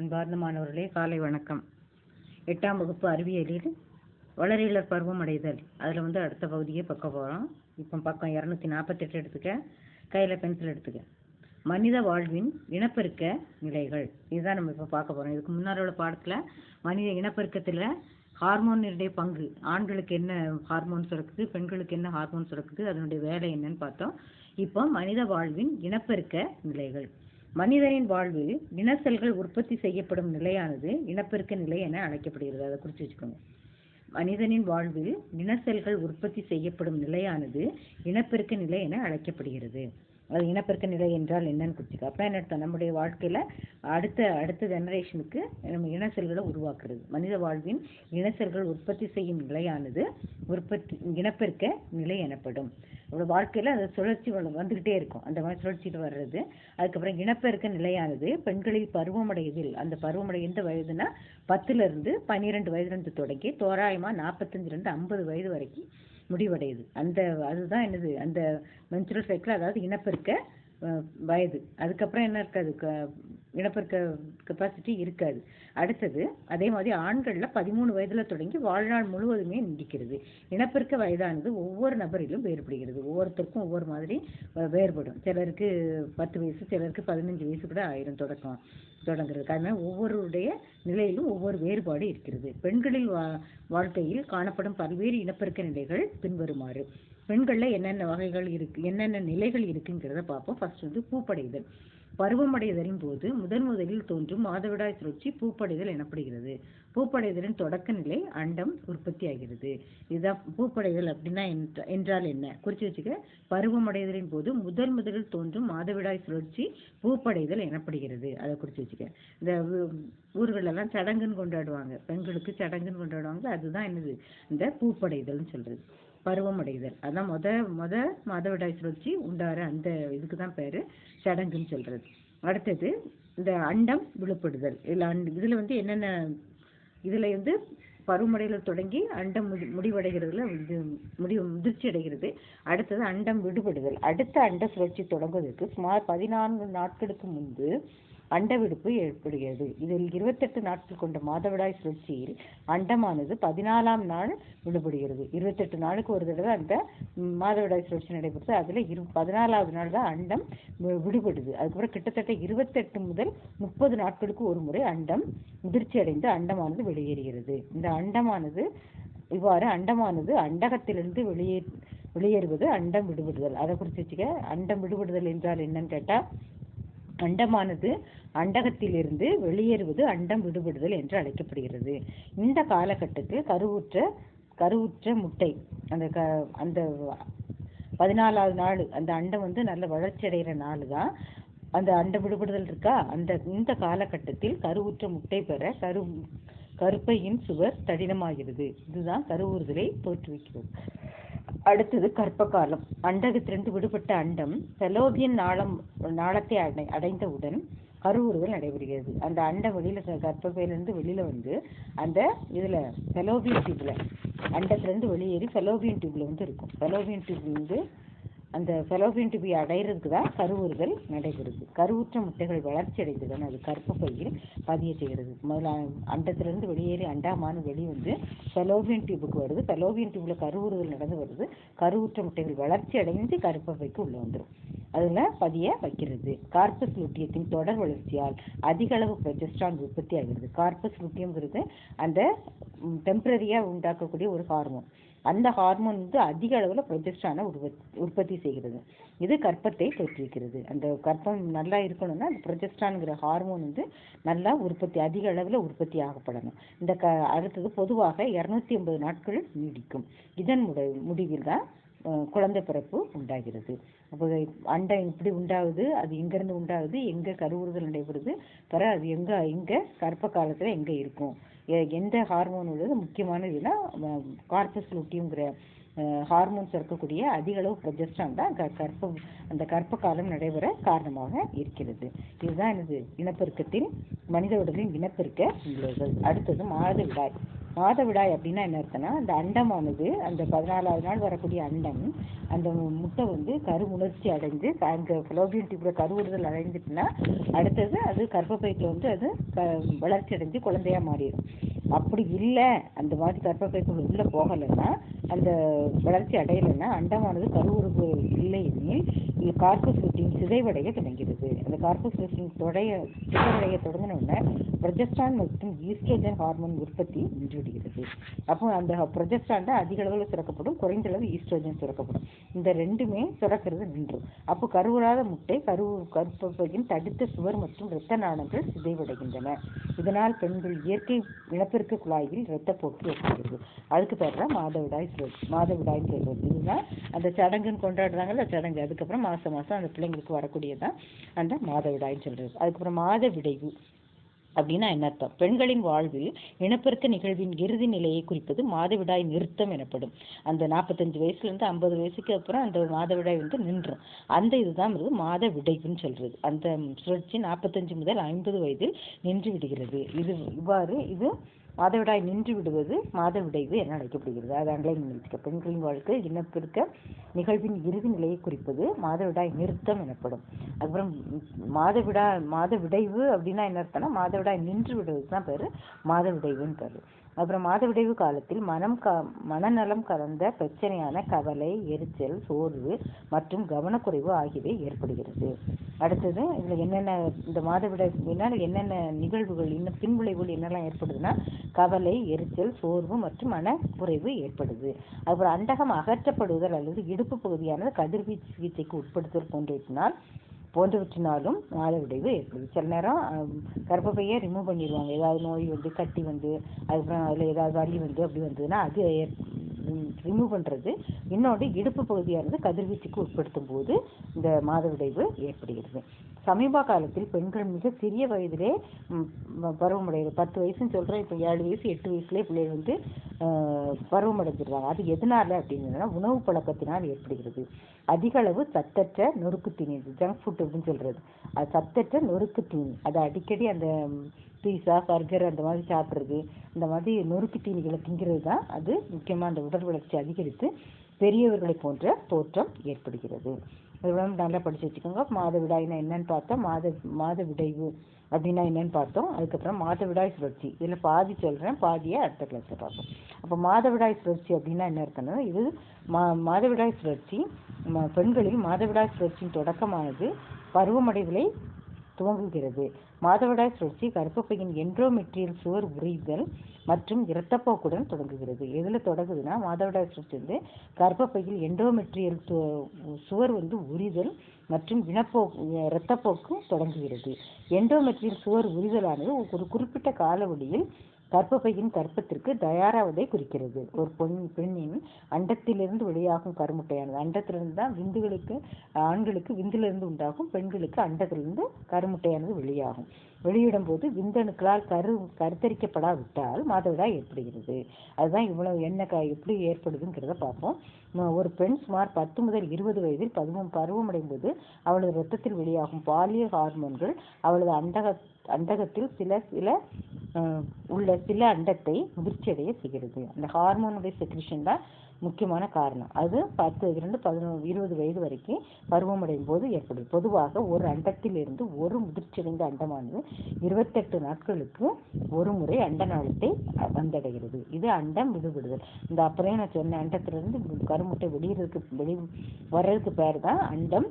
அன்பார்ந்த மாணவர்களே காலை வணக்கம். எட்டாம் வகுப்பு அறிவியலில் வளரியலர் பருவம் அடைதல். அதில் வந்து அடுத்த பகுதியை பார்க்க போகிறோம் இப்போ பக்கம் இரநூத்தி நாற்பத்தெட்டு எடுத்துக்க கையில் பென்சில் எடுத்துக்க. மனித வாழ்வின் இனப்பெருக்க நிலைகள். இதுதான் நம்ம இப்போ பார்க்க போகிறோம் இதுக்கு முன்னாடி உள்ள பாடத்தில் மனித இனப்பெருக்கத்தில் ஹார்மோனுடைய பங்கு. ஆண்களுக்கு என்ன ஹார்மோன் சுரக்குது பெண்களுக்கு என்ன ஹார்மோன் சுரக்குது அதனுடைய வேலை என்னன்னு பார்த்தோம். இப்போ மனித வாழ்வின் இனப்பெருக்க நிலைகள். மனிதனின் வாழ்வில் இனசெல்கள் உற்பத்தி செய்யப்படும் நிலையானது இனப்பெருக்க நிலை என அழைக்கப்படுகிறது. அதை குறித்து வச்சுக்கோங்க. மனிதனின் வாழ்வில் இனசெல்கள் உற்பத்தி செய்யப்படும் நிலையானது இனப்பெருக்க நிலை என அழைக்கப்படுகிறது. அது இனப்பெருக்க நிலை என்றால் என்னன்னு குறிச்சுக்க அப்போ என்ன அர்த்தம்? நம்முடைய வாழ்க்கையில் அடுத்த அடுத்த ஜெனரேஷனுக்கு நம்ம இனசெல்களை உருவாக்குறது. மனித வாழ்வின் இனசெல்கள் உற்பத்தி செய்யும் நிலையானது உற்பத்தி இனப்பெருக்க நிலை எனப்படும். ஒரு வாழ்க்கையில் அந்த சுழற்சி வந்துக்கிட்டே இருக்கும். அந்த மாதிரி சுழற்சிட்டு வர்றது. அதுக்கப்புறம் இனப்பெருக்க நிலையானது. பெண்களில் பருவமடையதில் அந்த பருவமடை எந்த வயதுனா பத்துலேருந்து பன்னிரெண்டு வயதுலேருந்து தொடங்கி தோராயமாக நாற்பத்தஞ்சிலேருந்து ஐம்பது வயது வரைக்கும் முடிவடையுது. அந்த அதுதான் என்னது? அந்த மென்சுரல் சைக்கிள் அதாவது இனப்பெருக்க வயது. அதுக்கப்புறம் என்ன இருக்காது க- இனப்பெருக்க கெப்பாசிட்டி இருக்காது. அடுத்தது அதே மாதிரி ஆண்களில் பதிமூணு வயதில் தொடங்கி வாழ்நாள் முழுவதுமே நீடிக்கிறது. இனப்பெருக்க வயதானது ஒவ்வொரு நபரிலும் வேறுபடுகிறது. ஒவ்வொருத்தருக்கும் ஒவ்வொரு மாதிரி வேறுபடும். சிலருக்கு பத்து வயசு சிலருக்கு பதினஞ்சு வயசு கூட ஆயிரம் தொடக்கம் தொடங்குறது அதனால் ஒவ்வொருடைய நிலையிலும் ஒவ்வொரு வேறுபாடு இருக்கிறது. பெண்களில் வா வாழ்க்கையில் காணப்படும் பல்வேறு இனப்பெருக்க நிலைகள் பின்வருமாறு. பெண்களில் என்னென்ன வகைகள் இருக்கு என்னென்ன நிலைகள் இருக்குங்கிறத பார்ப்போம். ஃபர்ஸ்ட் வந்து பூப்படைதல். பருவமடைதலின் போது முதன் முதலில் தோன்றும் மாதவிடாய் சுழற்சி பூப்படைதல் எனப்படுகிறது. பூப்படைதலின் தொடக்க நிலை அண்டம் உற்பத்தி ஆகிறது இதுதான் பூப்படைதல் அப்படின்னா என்றால் என்ன? குறிச்சு வச்சுக்க பருவமடைதலின் போது முதல் முதலில் தோன்றும் மாதவிடாய் சுழற்சி பூப்படைதல் எனப்படுகிறது. அதை குறிச்சு வச்சுக்க. இந்த ஊர்களெல்லாம் சடங்குன்னு கொண்டாடுவாங்க. பெண்களுக்கு சடங்குன்னு கொண்டாடுவாங்க அதுதான் என்னது? இந்த பூப்படைதல்னு சொல்றது. பருவமடைதல். அதான் முத முத மாதவிடாய் சுழற்சி உண்டார அந்த இதுக்கு தான் பேர் சடங்குன்னு சொல்கிறது அடுத்தது இந்த அண்டம் விழுப்படுதல். இதில் அண்ட் இதில் வந்து என்னென்ன இதில் வந்து பருவமடையில் தொடங்கி அண்டம் முடி முடிவடைகிறதுல இது முடி முதிர்ச்சி அடைகிறது. அடுத்தது அண்டம் விடுபடுதல். அடுத்த அண்ட சுழற்சி தொடங்குவதற்கு சுமார் பதினான்கு நாட்களுக்கு முன்பு அண்டவிடுப்பு ஏற்படுகிறது. இதில் இருபத்தெட்டு நாட்கள் கொண்ட மாதவிடாய் சுழற்சியில் அண்டமானது பதினாலாம் நாள் விடுபடுகிறது. இருபத்தெட்டு நாளுக்கு ஒரு தடவை அந்த மாதவிடாய் சுழற்சி நடைபெறுது அதில் இரு பதினாலாவது நாள் தான் அண்டம் விடுபடுது. அதுக்கப்புறம் கிட்டத்தட்ட இருபத்தெட்டு முதல் முப்பது நாட்களுக்கு ஒரு முறை அண்டம் முதிர்ச்சி அடைந்து அண்டமானது வெளியேறுகிறது. இந்த அண்டமானது இவ்வாறு அண்டமானது அண்டகத்திலிருந்து வெளியே வெளியேறுவது அண்டம் விடுபடுதல். அதை குறித்து வச்சுக்க அண்டம் விடுபடுதல் என்றால் என்னன்னு கேட்டால் அண்டமானது அண்டகத்திலிருந்து வெளியேறுவது அண்டம் விடுபடுதல் என்று அழைக்கப்படுகிறது. இந்த காலகட்டத்தில் கருவுற்ற கருவுற்ற முட்டை அந்த க அந்த பதினாலாவது நாள் அந்த அண்டம் வந்து நல்ல வளர்ச்சி அடைகிற நாள் தான். அந்த அண்ட விடுபடுதல் இருக்கா? அந்த இந்த காலகட்டத்தில் கருவுற்ற முட்டை பெற கரு கருப்பையின் சுவர் தடினமாகிறது. இதுதான் கருவுறுதலை தோற்றுவிக்கிறது. அடுத்தது கர்ப்ப காலம் அண்டகத்திலிருந்து விடுபட்ட அண்டம் செலோபியன் நாளம் நாளத்தை அடை அடைந்தவுடன் கருவுறுதல் நடைபெறுகிறது. அந்த அண்டம் வெளியில க- கர்ப்பப்பையிலிருந்து வெளியில வந்து அந்த இதுல செலோபியன் டியூப்ல அண்டத்திலிருந்து வெளியேறி செலோபியன் டியூப்ல வந்து இருக்கும். செலோபியன் டியூப்ல வந்து அந்த ஃபெலோபியன் டியூபை அடையிறதுக்கு தான் கருவுறுதல் நடைபெறுது. கருவுற்ற முட்டைகள் வளர்ச்சி அடைந்ததுடன் அது கர்ப்பப்பையில் பதிய செய்கிறது. முதல்ல அண்டத்திலிருந்து வெளியேறி அண்டாமானு வெளி வந்து ஃபெலோபியன் டியூபுக்கு வருது. ஃபெலோபியன் டியூபில் கருவுறுதல் நடந்து வருது. கருவுற்ற முட்டைகள் வளர்ச்சி அடைந்து கருப்பப்பைக்கு உள்ளே வந்துடும் அதில் பதிய வைக்கிறது. கார்பஸ் லுட்டியத்தின் தொடர் வளர்ச்சியால் அதிக அளவு ப்ரொஜெஸ்ட்ரான் உற்பத்தி ஆகிறது. கார்பஸ் லுட்டியம்ங்கிறது அந்த டெம்பரரியாக உண்டாக்கக்கூடிய ஒரு ஹார்மோன் அந்த ஹார்மோன் வந்து அதிக அளவில் ப்ரொஜெஸ்ட்ரானை உற்பத்தி செய்கிறது. இது கற்பத்தை தோற்றுவிக்கிறது அந்த கற்பம் நல்லா இருக்கணும்னா அந்த ப்ரொஜெஸ்ட்ரான்ங்கிற ஹார்மோன் வந்து நல்லா உற்பத்தி அதிக அளவில் உற்பத்தி ஆகப்படணும். இந்த க அடுத்தது பொதுவாக இரநூத்தி ஐம்பது நாட்கள் நீடிக்கும். இதன் முடி முடிவில் தான் குழந்தை பிறப்பு உண்டாகிறது. அப்போ அண்டம் இப்படி உண்டாகுது அது எங்கேருந்து உண்டாகுது எங்கே கருவுறுதல் நடைபெறுது பிற அது எங்கே எங்கே கர்ப்ப காலத்தில் எங்கே இருக்கும்? எந்த ஹார்மோன் உள்ளது? முக்கியமான இதுனா கார்பஸ் லூட்டியம்ங்கிற ஹார்மோன் இருக்கக்கூடிய அதிக அளவு ப்ரொஜெஸ்ட்ரான் தான் க- கர்ப்பம் அந்த கர்ப்ப காலம் நடைபெற காரணமாக இருக்கிறது. இதுதான் எனது இனப்பெருக்கத்தின் மனித உடலின் இனப்பெருக்க நிலைகள். அடுத்தது மாதவிடாய் மாதவிடாய் அப்படின்னா என்ன அர்த்தம்னா அந்த அண்டமானது அந்த பதினாலாவது நாள் வரக்கூடிய அண்டம் அந்த முட்டை வந்து கருவுணர்ச்சி அடைஞ்சு அங்கே ஃபிலோபியன் டியூப்ல கருவுறுதல் அடைஞ்சிட்டுனா அடுத்தது அது கர்ப்பப்பைக்கு வந்து அது வளர்ச்சி அடைஞ்சு குழந்தையா மாறிடும். அப்படி இல்லை. அந்த மாதிரி கர்ப்பப்பைக்குள் உள்ளே போகலைன்னா அந்த வளர்ச்சி அடையலைன்னா அண்டமானது கருவுறுப்பு இல்லை எனில் இது கார்பஸ் ரூட்டின் சிதைவடைய தொடங்கிறது அந்த கார்பஸ் லுட்டின் தொடைய சிதைவடைய தொடங்கினோடனே உடனே மற்றும் ஈஸ்ட்ரோஜன் ஹார்மோன் உற்பத்தி நின்றுவிடுகிறது. அப்போ அந்த ப்ரொஜெஸ்ட்ரான் தான் அதிக அளவில் சுரக்கப்படும் குறைந்த அளவு ஈஸ்ட்ரோஜன் சுரக்கப்படும். இந்த ரெண்டுமே சுரக்கிறது நின்றும் அப்போ கருவுறாத முட்டை கரு கற்பப்பையின் தடுத்த சுவர் மற்றும் இரத்த நாணங்கள் சிதைவடைகின்றன. இதனால் பெண்கள் இயற்கை இனப்பெருக்க குழாயில் இரத்தப்போக்கு ஏற்படுகிறது அதுக்கு பேர் தான் மாதவிடாய் சுழற்சி மாதவிடாய்னு சொல்றது. இதுதான் அந்த சடங்குன்னு கொண்டாடுறாங்கல்ல சடங்கு. அதுக்கப்புறம் மாசம் மாசம் அந்த பிள்ளைங்களுக்கு வரக்கூடியதான் அந்த மாதவிடாய்னு சொல்றது. அதுக்கப்புறம் மாத விடைவு அப்படின்னா என்ன அர்த்தம்? பெண்களின் வாழ்வில் இனப்பெருக்க நிகழ்வின் இறுதி நிலையை குறிப்பது மாதவிடாய் நிறுத்தம் எனப்படும். அந்த நாற்பத்தஞ்சு வயசுலேருந்து ஐம்பது வயசுக்கு அப்புறம் அந்த மாதவிடாய் வந்து நின்றும். அந்த இதுதான் வந்து மாத விடைவுன்னு சொல்றது. அந்த சுழற்சி நாற்பத்தஞ்சு முதல் ஐம்பது வயதில் நின்று விடுகிறது. இது இவ்வாறு இது மாதவிடாய் நின்று விடுவது மாதவிடைவு என அழைக்கப்படுகிறது. அது அண்டர்லைன் பண்ணிக்க பெண்களின் வாழ்க்கை இனப்பெருக்க நிகழ்வின் இறுதி நிலையை குறிப்பது மாதவிடாய் நிறுத்தம் எனப்படும். அப்புறம் மாதவிடா மாதவிடைவு அப்படின்னா என்ன அர்த்தம்னா மாதவிடாய் நின்று விடுவது தான் பேர் மாதவிடைவுன்னு பேர். அப்புறம் மாதவிடைவு காலத்தில் மனம் க மனநலம் கலந்த பிரச்சனையான கவலை எரிச்சல் சோர்வு மற்றும் கவனக்குறைவு ஆகியவை ஏற்படுகிறது. அடுத்தது இதில் என்னென்ன இந்த மாதவிடாயினால் என்னென்ன நிகழ்வுகள் இன்னும் பின்விளைவுகள் என்னெல்லாம் ஏற்படுதுன்னா கவலை எரிச்சல் சோர்வு மற்றும் மனக்குறைவு ஏற்படுது. அப்புறம் அண்டகம் அகற்றப்படுதல் அல்லது இடுப்பு பகுதியானது கதிர்வீச்சு சிகிச்சைக்கு உட்படுத்துதல் போன்றவற்றினால் போன்றவற்றினாலும் மாதவிடைவு ஏற்படுது. சில நேரம் ஆம், கர்ப்பப்பையை ரிமூவ் பண்ணிடுவாங்க. ஏதாவது நோய் வந்து கட்டி வந்து அதுக்கப்புறம் அதில் ஏதாவது வலி வந்து அப்படி வந்ததுன்னா அது ரிமூவ் பண்ணுறது இன்னொன்று இடுப்பு பகுதியானது கதிர்வீச்சுக்கு உட்படுத்தும் போது இந்த மாதவிடைவு ஏற்படுகிறது. சமீப காலத்தில் பெண்கள் மிக சிறிய வயதிலே பருவமடைகிறது பத்து வயசுன்னு சொல்கிறேன் இப்போ ஏழு வயசு எட்டு வயசுலேயே பிள்ளைகள் வந்து பருவமடைஞ்சிடுறாங்க. அது எதனால அப்படின்னா உணவு பழக்கத்தினால் ஏற்படுகிறது. அதிக அளவு சத்தற்ற நொறுக்கு தீனி ஜங்க் ஃபுட் அப்படின்னு சொல்கிறது அது சத்தற்ற நொறுக்கு தீனி. அது அடிக்கடி அந்த பீஸா பர்கர் அந்த மாதிரி சாப்பிட்றது. இந்த மாதிரி நொறுக்கு தீனிகளை திங்கிறது தான் அது முக்கியமாக அந்த உடல் வளர்ச்சி அதிகரித்து பெரியவர்களை போன்ற தோற்றம் ஏற்படுகிறது. இதெல்லாம் நல்லா படிச்சு வச்சுக்கோங்க. மாதவிடாய்னா என்னன்னு பார்த்தோம் மாத மாத விடைவு அப்படின்னா என்னன்னு பார்த்தோம். அதுக்கப்புறம் மாதவிடாய் சுழற்சி. இதில் பாதி சொல்கிறேன் பாதியை அடுத்த கிளாஸில் பார்ப்போம். அப்போ மாதவிடாய் சுழற்சி அப்படின்னா என்ன இருக்குன்னா இது மா மாதவிடாய் சுழற்சி ம- பெண்களில் மாதவிடாய் சுழற்சியின் தொடக்கமானது பருவமடைதலை துவங்குகிறது மாதவிடாய் சுழற்சி கர்ப்பப்பையின் என்ட்ரோமெட்ரியல் சுவர் உரிதல் மற்றும் இரத்தப்போக்குடன் தொடங்குகிறது. எதில் தொடங்குதுன்னா மாதவிடாய் சுழற்சி வந்து கர்ப்பப்பையில் எண்டோமெட்ரியல் சுவர் வந்து உரிதல் மற்றும் இனப்போக்கு இரத்தப்போக்கு தொடங்குகிறது. எண்டோமெட்ரியல் சுவர் உரிதலானது ஒரு குறிப்பிட்ட காலவழியில் கர்ப்பப்பையின் கர்ப்பத்திற்கு தயாராவதை குறிக்கிறது. ஒரு பெண் பெண்ணின் அண்டத்திலிருந்து வெளியாகும் கருமுட்டையானது. அண்டத்திலிருந்து தான் விந்துகளுக்கு ஆண்களுக்கு விந்திலிருந்து உண்டாகும் பெண்களுக்கு அண்டத்திலிருந்து கருமுட்டையானது வெளியாகும். வெளியிடும் போது விந்தணுக்களால் கரு கருத்தரிக்கப்படாவிட்டால் மாதவிடா ஏற்படுகிறது. அதுதான் இவ்வளவு என்ன க எப்படி ஏற்படுதுங்கிறத பார்ப்போம். ஒரு பெண் சுமார் பத்து முதல் இருபது வயதில் பருவம் பருவமடையும் போது அவளது ரத்தத்தில் வெளியாகும் பாலியல் ஹார்மோன்கள் அவளது அண்டக அண்டகத்தில் சில சில உள்ள சில அண்டத்தை முதிர்ச்சியடைய செய்கிறது. அந்த ஹார்மோனுடைய செக்ரிஷன் தான் முக்கியமான காரணம். அது பத்து இரண்டு பதினொன்று இருபது வயது வரைக்கும் பருவமடையும் போது ஏற்படுது பொதுவாக ஒரு அண்டத்திலிருந்து ஒரு முதிர்ச்சியடைந்த அண்டமானது இருபத்தெட்டு நாட்களுக்கு ஒரு முறை அண்ட நாளத்தை வந்தடைகிறது. இது அண்டம் விடுபடுதல். இந்த அப்புறம் நான் சொன்ன அண்டத்திலிருந்து கருமுட்டை வெளியிறதுக்கு வெளி வர்றதுக்கு பேர் தான் அண்டம்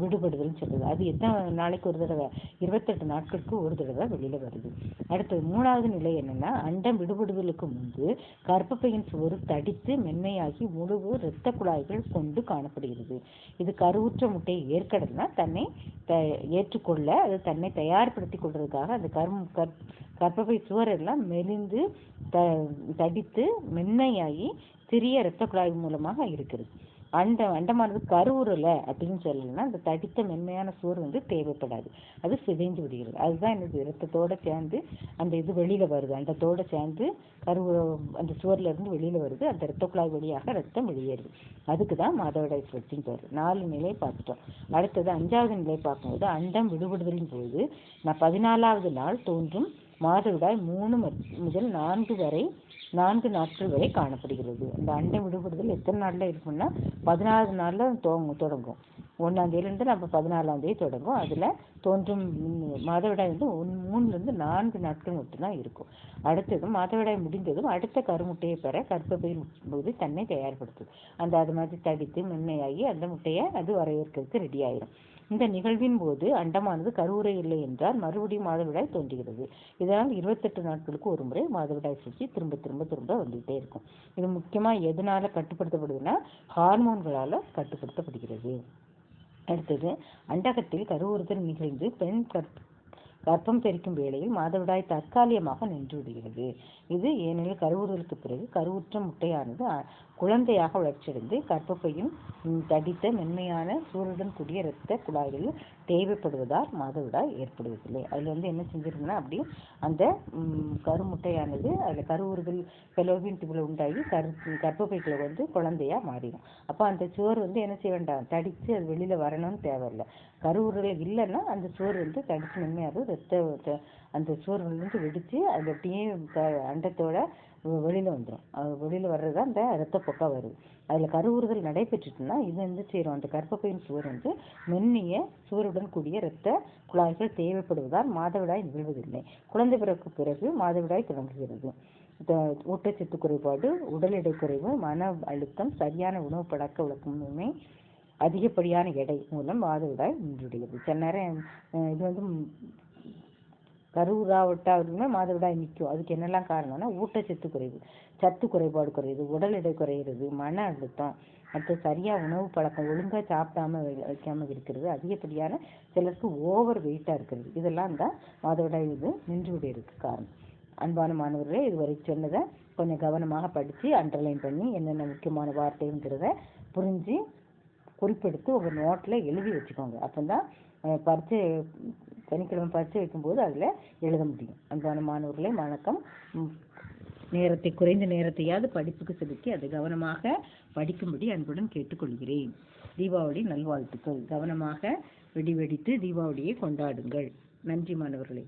விடுபடுதல்னு சொல்றது. அது எத்தனை நாளைக்கு ஒரு தடவை? இருபத்தெட்டு நாட்களுக்கு ஒரு தடவை வெளியில வருது. அடுத்தது மூணாவது நிலை என்னன்னா அண்டம் விடுபடுதலுக்கு முன்பு கர்ப்பப்பையின் சுவர் தடித்து மென்மையாகி முழு இரத்த குழாய்கள் கொண்டு காணப்படுகிறது. இது கருவுற்ற முட்டையை ஏற்கனவே தன்னை த ஏற்றுக்கொள்ள அது தன்னை தயார்படுத்தி கொள்றதுக்காக அந்த கரும் கற் கர்ப்பப்பை சுவர் எல்லாம் மெலிந்து த தடித்து மென்மையாகி சிறிய இரத்த குழாய் மூலமாக இருக்கிறது. அண்ட அண்டமானது கருவுறல அப்படின்னு சொல்லலைன்னா அந்த தடித்த மென்மையான சோறு வந்து தேவைப்படாது. அது சிதைந்து விடுகிறது. அதுதான் என்னது? இரத்தத்தோட சேர்ந்து அந்த இது வெளியில வருது. அண்டத்தோட சேர்ந்து கருவுற அந்த சுவர்ல இருந்து வெளியில வருது. அந்த இரத்த குழாய் வழியாக ரத்தம் வெளியேறுது. அதுக்கு தான் மாதவிடாய் சுழற்சின்னு பேர். நாலு நிலை பார்த்துட்டோம் அடுத்தது அஞ்சாவது நிலை பார்க்கும்போது அண்டம் விடுபடுதலின் போது நான் பதினாலாவது நாள் தோன்றும் மாதவிடாய் மூணு முதல் நான்கு வரை நான்கு நாட்கள் வரை காணப்படுகிறது. அந்த அண்டை விடுபடுதல் எத்தனை நாளில் இருக்கும்னா பதினாறு நாளில் துவங்கும் தொடங்கும். ஒன்றாந்தேதியிலேருந்து நம்ம பதினாலாம் தேதி தொடங்கும். அதில் தோன்றும் மாதவிடாய் வந்து ஒன் மூணுலேருந்து நான்கு நாட்கள் மட்டும்தான் இருக்கும். அடுத்ததும் மாதவிடாய் முடிந்ததும் அடுத்த கருமுட்டையை பெற கர்ப்பப்பையில் போது தன்னை தயார்படுத்துது அந்த அது மாதிரி தடித்து மென்மையாகி அந்த முட்டையை அது வரவேற்கிறதுக்கு ரெடி ஆயிரும். இந்த நிகழ்வின் போது அண்டமானது கருவுரை இல்லை என்றால் மறுபடியும் மாதவிடாய் தோன்றுகிறது. இதனால் இருபத்தெட்டு நாட்களுக்கு ஒரு முறை மாதவிடாய் சுற்றி திரும்ப திரும்ப திரும்ப வந்துகிட்டே இருக்கும். இது முக்கியமாக எதனால் கட்டுப்படுத்தப்படுதுன்னா ஹார்மோன்களால் கட்டுப்படுத்தப்படுகிறது. அடுத்தது அண்டகத்தில் கருவுறுதல் நிகழ்ந்து பெண் கற்- கர்ப்பம் தெரிக்கும் வேளையில் மாதவிடாய் தற்காலிகமாக நின்றுவிடுகிறது இது ஏனெனில் கருவுறுதலுக்கு பிறகு கருவுற்ற முட்டையானது குழந்தையாக வளர்ச்சியடைந்து கர்ப்பப்பையும் தடித்த மென்மையான சூழலுடன் கூடிய இரத்த குழாய்களில் தேவைப்படுவதால் மாதவிடாய் ஏற்படுவதில்லை. அதில் வந்து என்ன செஞ்சிருக்குன்னா அப்படி அந்த கருமுட்டையானது அதில் கருவுறுதல் பெலோபின் டிபில் உண்டாகி கரு கர்ப்பப்பைக்குள்ள வந்து குழந்தையா மாறிடும். அப்போ அந்த சுவர் வந்து என்ன செய்ய வேண்டாம்? தடித்து அது வெளியில் வரணும்னு தேவையில்லை. கருவுறுதல் இல்லைன்னா அந்த சோறு வந்து தடுத்து நிம்மையாகும் ரத்த அந்த சோறு வந்து வெடித்து அது அப்படியே க- அண்டத்தோட வெளியில் வந்துடும் அது வர்றது தான் அந்த ரத்தப்போக்கா வருது. அதில் கருவுறுதல் நடைபெற்றுட்டுன்னா இது வந்து செய்யறோம் அந்த கர்ப்பப்பையின் சுவர் வந்து மென்னிய சுவருடன் கூடிய இரத்த குழாய்கள் தேவைப்படுவதால் மாதவிடாய் நிகழ்வதில்லை. குழந்தை பிறகு பிறகு மாதவிடாய் தொடங்குகிறது. ஊட்டச்சத்து குறைபாடு உடல் எடை குறைவு மன அழுத்தம் சரியான உணவு பழக்க வழக்கமுமே அதிகப்படியான எடை மூலம் மாதவிடாய் நின்றுடையது. சில நேரம் இது வந்து ம், கருவுறாவிட்டாலுமே மாதவிடாய் நிற்கும். அதுக்கு என்னெல்லாம் காரணம்னா ஊட்டச்சத்து குறைவு சத்து குறைபாடு குறையுது உடல் எடை குறையிறது மன அழுத்தம் அடுத்து சரியா உணவு பழக்கம் ஒழுங்கா சாப்பிடாம வைக்காமல் வைக்காம இருக்கிறது அதிகப்படியான சிலருக்கு ஓவர் வெயிட்டா இருக்கிறது. இதெல்லாம் தான் மாதவிடாய் இது நின்று விடுறதுக்கு காரணம். அன்பான மாணவர்களே இதுவரை சொன்னதை கொஞ்சம் கவனமாக படித்து அண்டர்லைன் பண்ணி என்னென்ன முக்கியமான வார்த்தைங்கிறத புரிஞ்சு குறிப்பெடுத்து உங்கள் நோட்டில் எழுதி வச்சுக்கோங்க. அப்போ தான் பரீட்சை சனிக்கிழமை பரீட்சை வைக்கும்போது அதில் எழுத முடியும். அன்பான மாணவர்களே வணக்கம். நேரத்தை குறைந்த நேரத்தையாவது படிப்புக்கு செலுத்தி அது கவனமாக படிக்கும்படி அன்புடன் கேட்டுக்கொள்கிறேன். தீபாவளி நல்வாழ்த்துக்கள். கவனமாக வெடி வெடித்து தீபாவளியை கொண்டாடுங்கள். நன்றி மாணவர்களே.